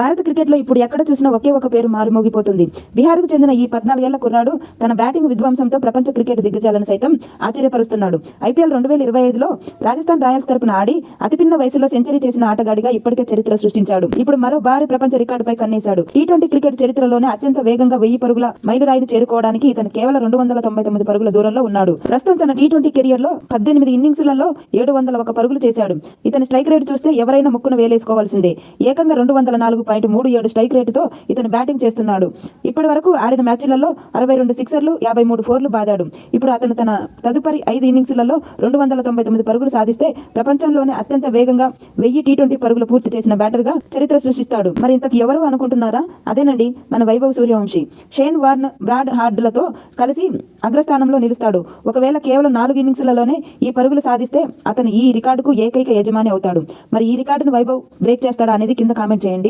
భారత క్రికెట్లో ఇప్పుడు ఎక్కడ చూసినా ఒకే ఒక పేరు మారుమోగిపోతుంది బీహార్కు చెందిన ఈ పద్నాలుగేళ్ళ కుర్రాడు తన బ్యాటింగ్ విధ్వంసంతో ప్రపంచ క్రికెట్ దిగ్గజాలను సైతం ఆశ్చర్యపరుస్తున్నాడు. ఐపీఎల్ రెండు వేల ఇరవై ఐదులో రాజస్థాన్ రాయల్స్ తరపున ఆడి అతిపిన్న వయసులో సెంచరీ చేసిన ఆటగాడిగా ఇప్పటికే చరిత్ర సృష్టించాడు. ఇప్పుడు మరో భారీ ప్రపంచ రికార్డుపై కన్నేశాడు. టీ ట్వంటీ క్రికెట్ చరిత్రలోనే అత్యంత వేగంగా వెయ్యి పరుగుల మైలురాయిని చేరుకోవడానికి ఇతను కేవలం రెండు వందల తొంభై తొమ్మిది పరుగుల దూరంలో ఉన్నాడు. ప్రస్తుతం తన టీ ట్వంటీ కెరియర్లో పద్దెనిమిది ఇన్నింగ్స్లలో ఏడు వందల ఒక పరుగులు చేశాడు. ఇతని స్ట్రైక్ రేట్ చూస్తే ఎవరైనా ముక్కును వేలేసుకోవాల్సిందే. ఏకంగా రెండు వందల నాలుగు పాయింట్ మూడు ఏడు స్ట్రైక్ రేటుతో ఇతను బ్యాటింగ్ చేస్తున్నాడు. ఇప్పటి వరకు ఆడిన మ్యాచ్లలో అరవై రెండు సిక్సర్లు యాభై మూడు ఫోర్లు బాదాడు. ఇప్పుడు అతను తన తదుపరి ఐదు ఇన్నింగ్స్లలో రెండు వందల తొంభై తొమ్మిది పరుగులు సాధిస్తే ప్రపంచంలోనే అత్యంత వేగంగా వెయ్యి టీ ట్వంటీ పరుగులు పూర్తి చేసిన బ్యాటర్గా చరిత్ర సృష్టిస్తాడు. మరి ఇంతకు ఎవరు అనుకుంటున్నారా? అదేనండి మన Vaibhav Suryavanshi. Shane Warne Brad హార్డ్లతో కలిసి అగ్రస్థానంలో నిలుస్తాడు. ఒకవేళ కేవలం నాలుగు ఇన్నింగ్స్లలోనే ఈ పరుగులు సాధిస్తే అతను ఈ రికార్డుకు ఏకైక యజమాని అవుతాడు. మరి ఈ రికార్డును వైభవ్ బ్రేక్ చేస్తాడా అనేది కింద కామెంట్ చేయండి.